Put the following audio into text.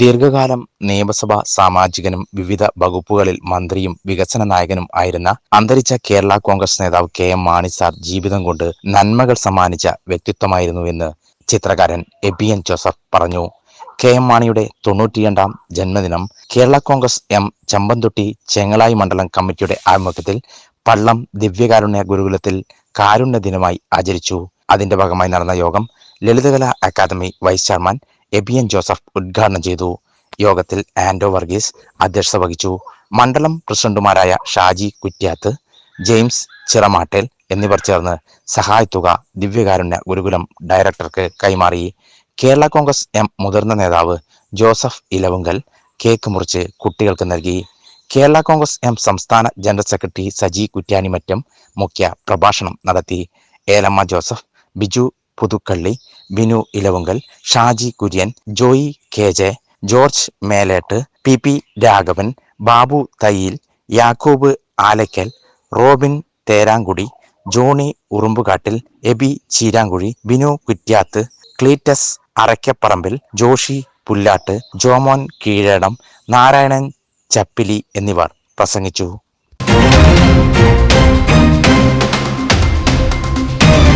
ദീർഘകാലം നിയമസഭാ സാമാജികനും വിവിധ വകുപ്പുകളിൽ മന്ത്രിയും വികസന നായകനും ആയിരുന്ന അന്തരിച്ച കേരള കോൺഗ്രസ് നേതാവ് കെ എം മാണി സാർ ജീവിതം കൊണ്ട് നന്മകൾ സമ്മാനിച്ച വ്യക്തിത്വമായിരുന്നുവെന്ന് ചിത്രകാരൻ എബിയൻ ജോസഫ് പറഞ്ഞു. കെ എം മാണിയുടെ തൊണ്ണൂറ്റിരണ്ടാം ജന്മദിനം കേരള കോൺഗ്രസ് എം ചമ്പന്തൊട്ടി ചെങ്ങളായി മണ്ഡലം കമ്മിറ്റിയുടെ ആഭിമുഖ്യത്തിൽ പള്ളം ദിവ്യകാരുണ്യ ഗുരുകുലത്തിൽ കാരുണ്യ ദിനമായി ആചരിച്ചു. അതിന്റെ ഭാഗമായി നടന്ന യോഗം Lalithakala academy vice chairman Abiyan Joseph ഉദ്ഘാടനം ചെയ്തു. യോഗത്തിൽ ആൻഡോ വർഗീസ് അധ്യക്ഷത വഹിച്ചു. മണ്ഡലം പ്രസിഡന്റുമാരായ ഷാജി കുറ്റ്യാത്ത് ജെയിംസ് ചിറമാട്ടേൽ എന്നിവർ ചേർന്ന് സഹായത്തുക ദിവ്യകാരുണ്യ ഗുരുകുലം ഡയറക്ടർക്ക് കൈമാറി. കേരള കോൺഗ്രസ് എം മുതിർന്ന നേതാവ് ജോസഫ് ഇലവുങ്കൽ കേക്ക് മുറിച്ച് കുട്ടികൾക്ക് നൽകി. കേരള കോൺഗ്രസ് എം സംസ്ഥാന ജനറൽ സെക്രട്ടറി സജി കുറ്റ്യാനിമറ്റം മുഖ്യ പ്രഭാഷണം നടത്തി. Elamma Joseph Biju Puthukkalli Binu Elavunkal Shaji Kurian Joy K J George Melettu P P Raghavan Babu Thayyil Yakoob Alakkal Robin Therankudi Johny Urumbukattil Abi Cheerankuzhi Binu Kuttiyath Cletus Arakkaparambil Joshy Pullattu Jomon Keezhadam Narayanan Chappili എന്നിവർ പ്രസംഗിച്ചു.